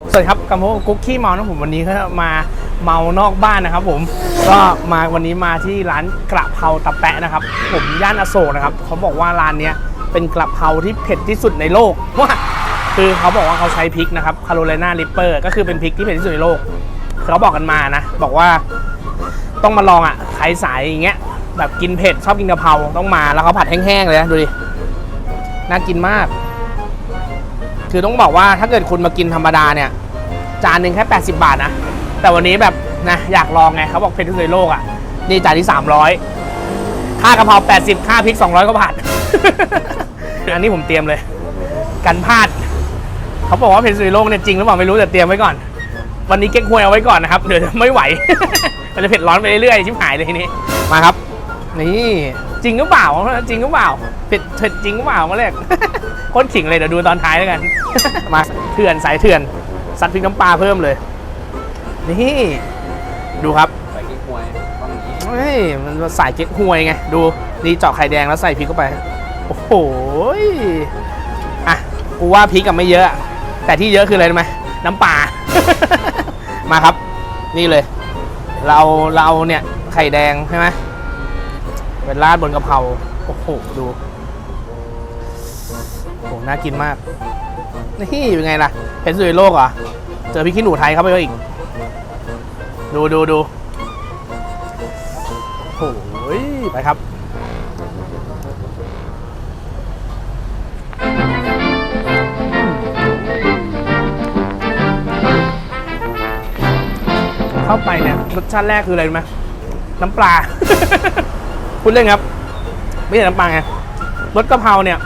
สวัสดีครับกับพวกกุ๊กขี้เมานะผมวันนี้ก็มาเมานอกบ้านนะครับ ผมก็มาวันนี้มาที่ร้านกระเพราตะแปะนะครับ ผมย่านอโศกนะครับเขาบอกว่าร้านเนี้ยเป็นกระเพราที่เผ็ดที่สุดในโลกว่าคือเขาบอกว่าเขาใช้พริกนะครับคาโรไลนาริปเปอร์ก็คือเป็นพริกที่เผ็ดที่สุดในโลกเขาบอกกันมานะ บอกว่าต้องมาลองอะใครสายอย่างเงี้ยแบบกินเผ็ดชอบกินกะเพราต้องมาแล้วเขาผัดแห้งๆเลยนะดูดิน่ากินมาก คือต้องบอกว่าถ้าเกิดคุณมากินธรรมดาเนี่ยจานหนึ่งแค่ 80 บาทนะ แต่วันนี้แบบนะอยากลองไงเขาบอกเผ็ดที่สุดในโลกอะ นี่จานที่ 300 ค่ากะเพรา80 ค่าพริก 200ก็บาท อันนี้ผมเตรียมเลย กันพลาด เขาบอกว่าเผ็ดที่สุดในโลกเนี่ยจริงหรือเปล่าไม่รู้แต่เตรียมไว้ก่อน วันนี้เก๊กฮวยเอาไว้ก่อนนะครับเดี๋ยวไม่ไหว มันจะเผ็ดร้อนไปเรื่อยๆชิบหายเลยทีนี้ มาครับ นี่ จริงหรือเปล่าจริงหรือเปล่าเผ็ดเผ็ดจริงหรือเปล่ามาแรกโคตรขิงเลยเดี๋ยวดูตอนท้ายแล้วกัน มาเถื่อนสายเถื่อนซัดพริกน้ำปลาเพิ่มเลย นี่ ดูครับใส่กิ๊กฮวยต้องอย่างนี้เฮ้ยมันสายเก๊กฮวยไงดูนี่เจาะไข่แดงแล้วใส่พริกเข้าไป โอ้โหยอะกูว่าพริกกับไม่เยอะ แต่ที่เยอะคืออะไรรู้ไหมน้ำปลามาครับ นี่เลย เราเราเอาเนี่ยไข่แดงใช่ไหม เป็นราดบนกะเพราโอ้โหดูโอ้โหน่ากินมาก นี่เป็นไงล่ะเผ็ดสุดในโลกเหรอเจอพริกขี้หนูไทยเข้าไปอีก ดูดูดูโอ้ยไปครับเข้าไปเนี่ยรสชาติแรกคืออะไรรู้ไหมน้ำปลา พูดเล่นครับ ไม่ใช่น้ำปลาไงรสกะเพราเนี่ย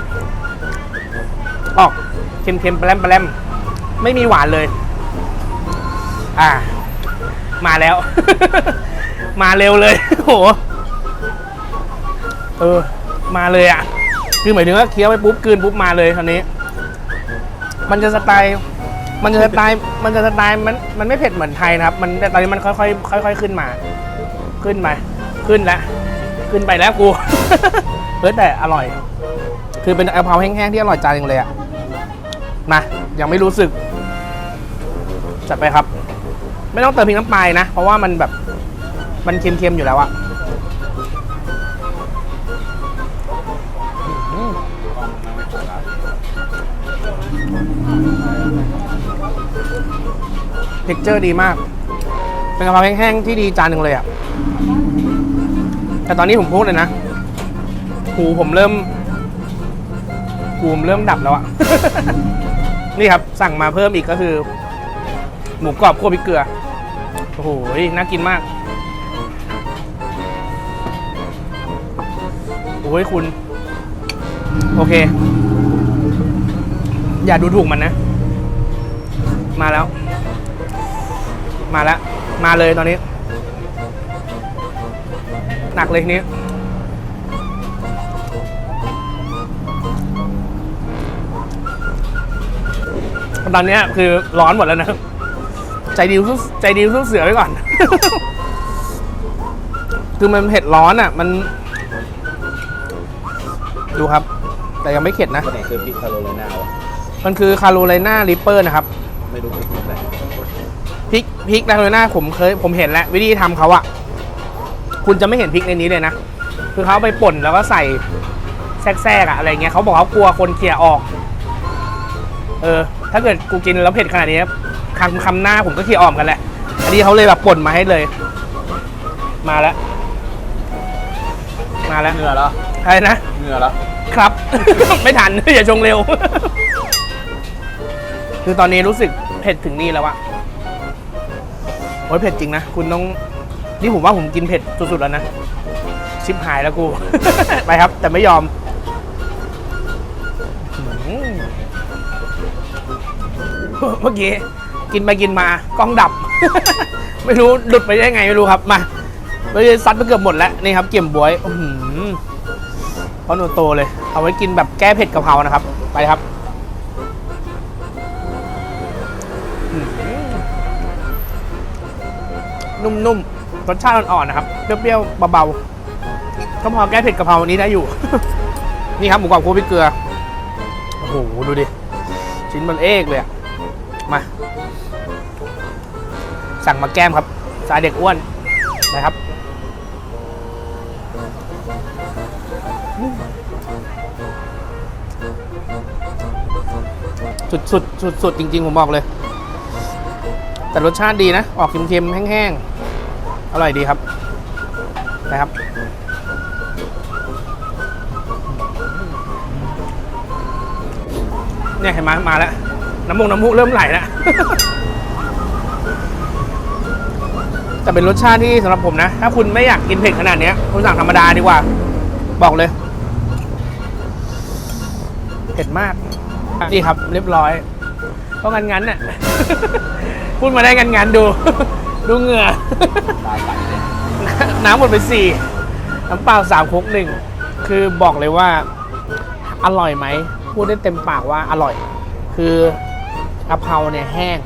ออกเค็มๆแปรมแปรมไม่มีหวานเลย อ่า มาแล้ว มาเร็วเลยโหเออ มาเลยอะ คือหมายถึงว่าเคี้ยวไปปุ๊บกืนปุ๊บมาเลยคราวนี้ มันจะสไตล์ มันจะสไตล์ มันจะสไตล์มัน มันไม่เผ็ดเหมือนไทยนะครับ มันแต่ตอนนี้มันค่อยๆค่อยๆขึ้นมา ขึ้นมา ขึ้นแล้ว ขึ้นไปแล้วกู เฮ้ยแต่อร่อย คือเป็นกะเพราแห้งๆที่อร่อยจานหนึงเลยอะมายังไม่รู้สึก จัดไปครับ ไม่ต้องเติมพริกน้ำปลานะ เพราะว่ามันแบบมันเค็มๆอยู่แล้วอะอื้อหือต้องนั่งไม่ถูกเท็กเจอร์ดีมาก เป็นกะเพราแห้งๆที่ดีจานหนึ่งเลยอะ แต่ตอนนี้ผมพูดเลยนะหูผมเริ่มหูมเริ่มดับแล้วอะนี่ครับ สั่งมาเพิ่มอีกก็คือ หมูกรอบคั่วพริกเกลือ โอ้โห น่ากินมาก โอ้ยคุณ โอเค อย่าดูถูกมันนะ มาแล้ว มาแล้ว มาเลยตอนนี้ หนักเลยทีนี้ ตอนเนี้ยคือร้อนหมดแล้วนะ ใจดีสู้ใจดีสู้เสือไว้ก่อน คือมันเผ็ดร้อนอะ มัน ดูครับ แต่ยังไม่เข็ดนะก็ไหนคือพริกคาโรไลนาวะมันคือคาโรไลนาริปเปอร์นะครับ ไม่รู้พริกแบบไหนพริกพริกคาโรไลนาผมเคย ผมเห็นแล้ว วิธีทำเขาอะ คุณจะไม่เห็นพริกในนี้เลยนะ คือเขาเอาไปป่นแล้วก็ใส่แทรกๆอะอะไรเงี้ยเขาบอกเขากลัวคนเคี่ยออก เออ ถ้าเกิดกูกินแล้วเผ็ดขนาดนี้คำคำหน้าผมก็เคี่ยออกกันแหละ อันนี้เขาเลยแบบป่นมาให้เลย มาแล้ว มาแล้วเหงื่อแล้วอะไรนะ เหงื่อแล้วครับ ไม่ทัน อย่าชงเร็ว คือตอนนี้รู้สึกเผ็ดถึงนี่แล้วอะโอ้ยเผ็ดจริงนะ คุณต้อง นี่ผมว่าผมกินเผ็ดสุดๆแล้วนะ ชิบหายแล้วกู ไปครับ แต่ไม่ยอมเมื่อกี้กินไปกินมากล้องดับ ไม่รู้หลุดไปได้ไงไม่รู้ครับมาไม่ได้ซัดไปเกือบหมดแล้วนี่ครับเกี่ยมบวยอื้อหือเพราะหนูโตเลย เอาไว้กินแบบแก้เผ็ดกะเพรานะครับ ไปครับนุ่มๆ รสชาติอ่อนๆนะครับ เปรี้ยวๆเบาๆก็พอแก้เผ็ดกะเพราวันนี้ได้อยู่ นี่ครับหมูกรอบคั่วพริกเกลือ โอ้โห ดูดิ ชิ้นมันเอกเลยอะมา สั่งมาแก้มครับ สายเด็กอ้วนนะครับสุดสุดสุดสุดจริง ๆ ผมบอกเลย แต่รสชาติดีนะ ออกเค็มๆแห้งๆ อร่อยดีครับ นะครับ เนี่ยเห็นไหมาแล้ว น้ำมูกน้ำมูกเริ่มไหลแล้ว แต่เป็นรสชาติที่สำหรับผมนะ ถ้าคุณไม่อยากกินเผ็ดขนาดนี้คุณสั่งธรรมดาดีกว่า บอกเลย เผ็ดมาก นี่ครับ เรียบร้อยก็งั้นงั้นน่ะ พูดมาได้งั้นงั้นดู ดูเหงื่อ ตาใสเลยน้ำหมดไปสี่น้ำเปล่าสามโคกหนึ่งคือบอกเลยว่า อร่อยไหมพูดได้เต็มปากว่าอร่อย คือกะเพราเนี่ยแห้ง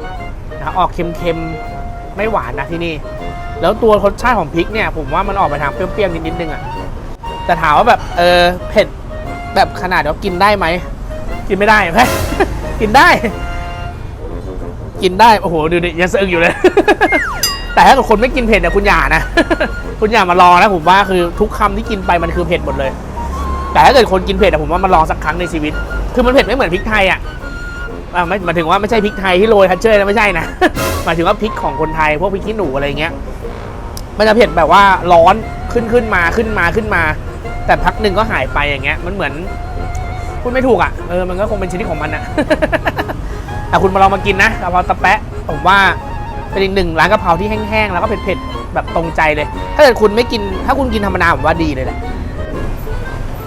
นะออกเค็มๆ ไม่หวานนะที่นี่ แล้วตัวรสชาติของพริกเนี่ย ผมว่ามันออกไปทางเปรี้ยวๆนิดๆนึงอะแต่ถามว่าแบบเออเผ็ดแบบขนาดว่ากินได้ไหม กินไม่ได้ไหม กินได้ กินได้ โอ้โห ดูดิยังสะอึกอยู่เลย แต่ถ้าเกิดคนไม่กินเผ็ดเนี่ยคุณอย่านะ คุณอย่ามาลองนะผมว่าคือทุกคำที่กินไปมันคือเผ็ดหมดเลย แต่ถ้าเกิดคนกินเผ็ดอะผมว่ามาลองสักครั้งในชีวิต คือมันเผ็ดไม่เหมือนพริกไทยอะอ่าไม่หมายถึงว่าไม่ใช่พริกไทยที่โรยทัชเชอร์นะไม่ใช่นะหมายถึงว่าพริกของคนไทยพวกพริกขี้หนูอะไรเงี้ยมันจะเผ็ดแบบว่าร้อนขึ้นขึ้นมาขึ้นมาขึ้นมา แต่พักหนึ่งก็หายไปอย่างเงี้ย มันเหมือนพูดไม่ถูกอะเออมันก็คงเป็นชนิดของมันอะแต่คุณมาลองมากินนะกะเพราตะแปะผมว่า เป็นอีกหนึ่งร้านกะเพราที่แห้งๆ แล้วก็เผ็ดๆ แบบตรงใจเลย ถ้าเกิดคุณไม่กิน ถ้าคุณกินธรรมดาผมว่าดีเลยแหละ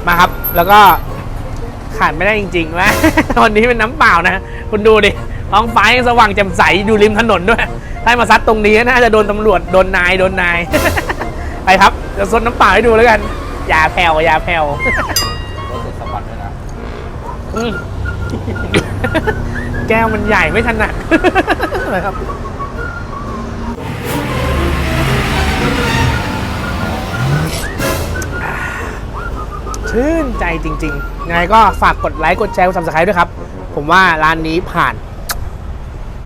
มาครับ แล้วก็ขาดไม่ได้จริงๆว่าวันนี้เป็นน้ำเปล่านะ คุณดูดิท้องฟ้ายังสว่างแจ่มใสอยู่ริมถนนด้วย ถ้ามาซัดตรงนี้น่าจะโดนตำรวจ โดนนาย โดนนาย ไปครับ จะซดน้ำเปล่าให้ดูแล้วกัน อย่าแผ่วอย่าแผ่วรถสร็จสะบัดด้วยนะแก้วมันใหญ่ไม่ถนัดนะครับ ชื่นใจจริงๆยังไงก็ฝากกดไลค์กดแชร์กดซับสไครต์ด้วยครับ ผมว่าร้านนี้ผ่าน